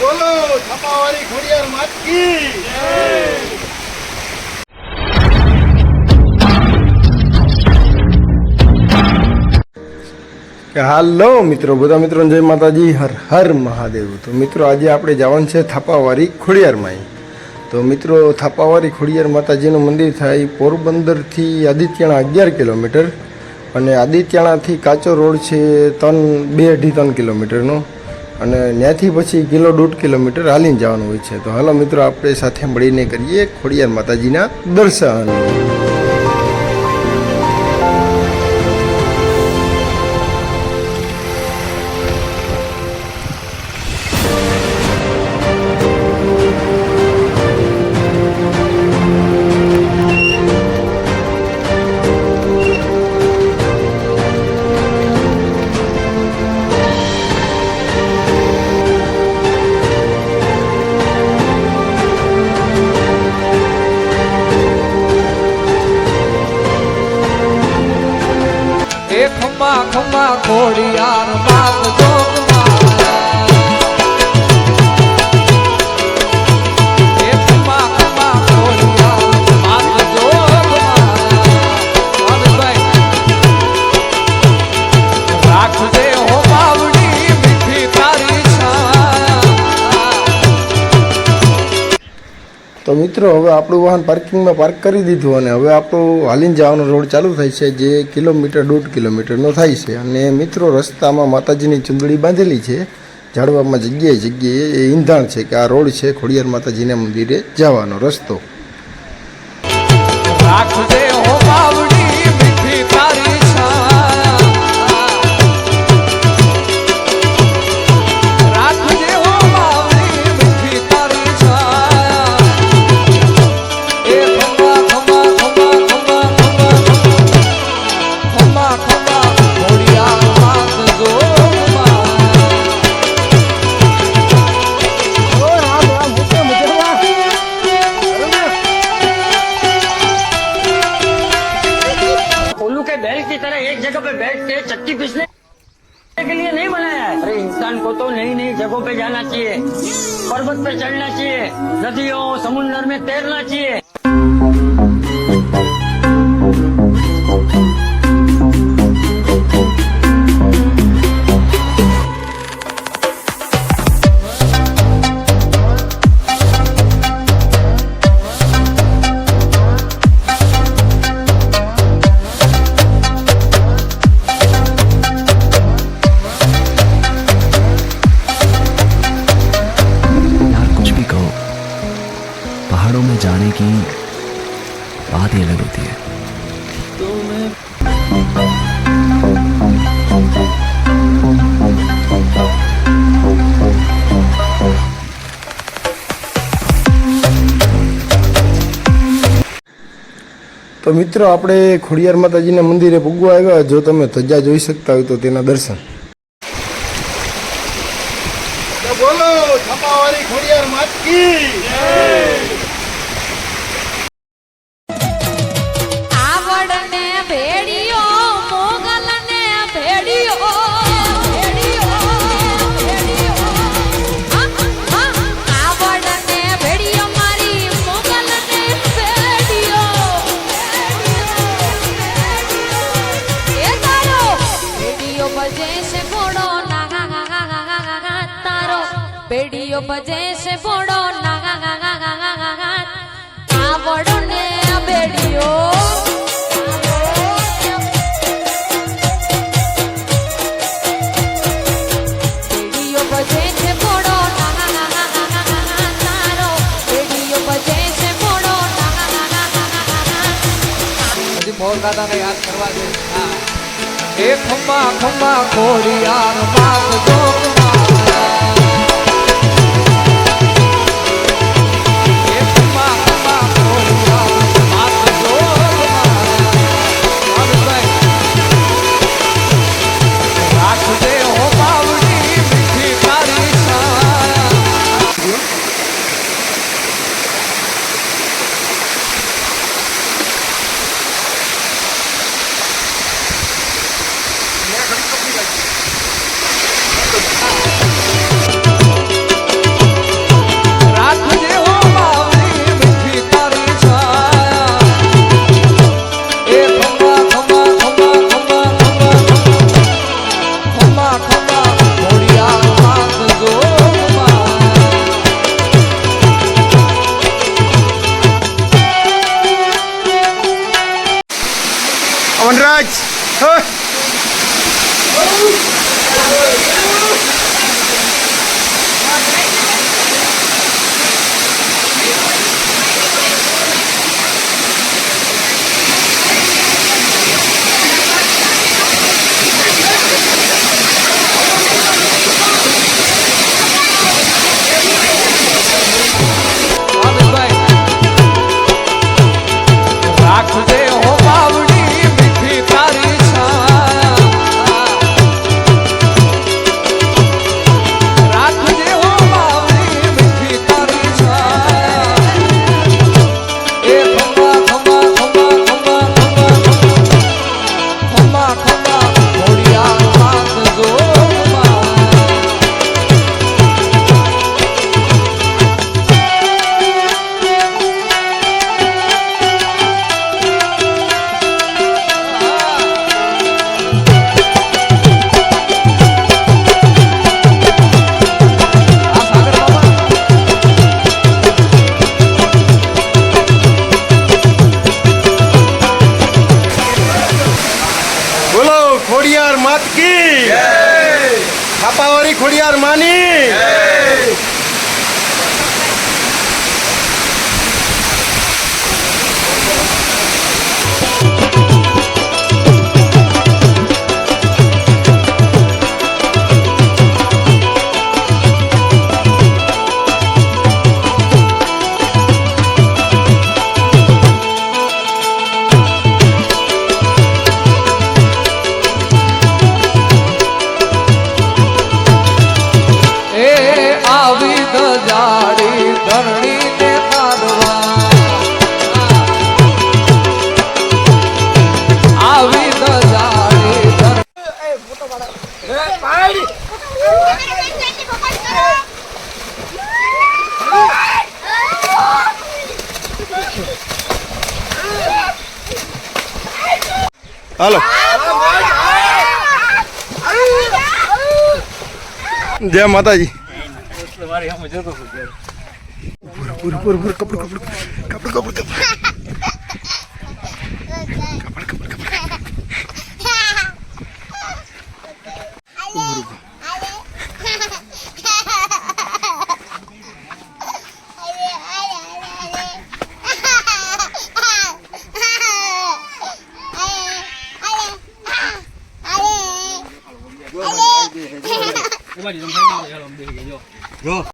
બોલો છપાવાળી ખોડિયાર માતકી કે હાલો મિત્રો, બધા મિત્રો જય માતાજી. હર હર મહાદેવ. તો મિત્રો, આજે આપણે જવાનું છે થાપાવાળી ખોડિયારમાં તો મિત્રો થાપાવાળી ખોડિયાર માતાજીનું મંદિર થાય પોરબંદરથી આદિત્યાણા અગિયાર કિલોમીટર અને આદિત્યાણાથી કાચો રોડ છે ત્રણ, બે અઢી ત્રણ કિલોમીટરનો. અને ત્યાંથી પછી કિલો દોઢ કિલોમીટર હાલીને જવાનું હોય છે. તો હાલો મિત્રો, આપણે સાથે મળીને કરીએ ખોડિયાર માતાજીના દર્શન. not 40. તો મિત્રો, હવે આપણું વાહન પાર્કિંગમાં પાર્ક કરી દીધું અને હવે આપણું હાલીને જવાનો રોડ ચાલુ થાય છે, જે કિલોમીટર દોઢ કિલોમીટરનો થાય છે. અને મિત્રો, રસ્તામાં માતાજીની ચુંદડી બાંધેલી છે. ઝાડવામાં જગ્યાએ જગ્યાએ એ ઈંધાણ છે કે આ રોડ છે ખોડિયાર માતાજીના મંદિરે જવાનો રસ્તો. રાખજે હો जगह पे बैठ के चक्की पीसने के लिए नहीं बनाया है। अरे, इंसान को तो नई नई जगहों पे जाना चाहिए, पर्वत पे चढ़ना चाहिए, नदियों समुन्द्र में तैरना चाहिए। તો મિત્રો, આપણે ખોડિયાર માતાજીના મંદિરે પૂગવા આવ્યા જો તમે ધજા જોઈ શકતા હોય તો તેના દર્શન. બોલો ખોડિયાર માતકી છે ઘોડો ના ગા ગા ગા ગા ગા ગા ગા હજી મોર દાદાને યાદ કરવા દે હા. એ ખમ્મા ખમ્મા ખોરિયાર બાપ જોગમાં એ hey খড়িয়ার মাতকি ছাপাওয়ারি খড়িয়ার মানি। Halo. Dia mata ji. Buru buru buru જો.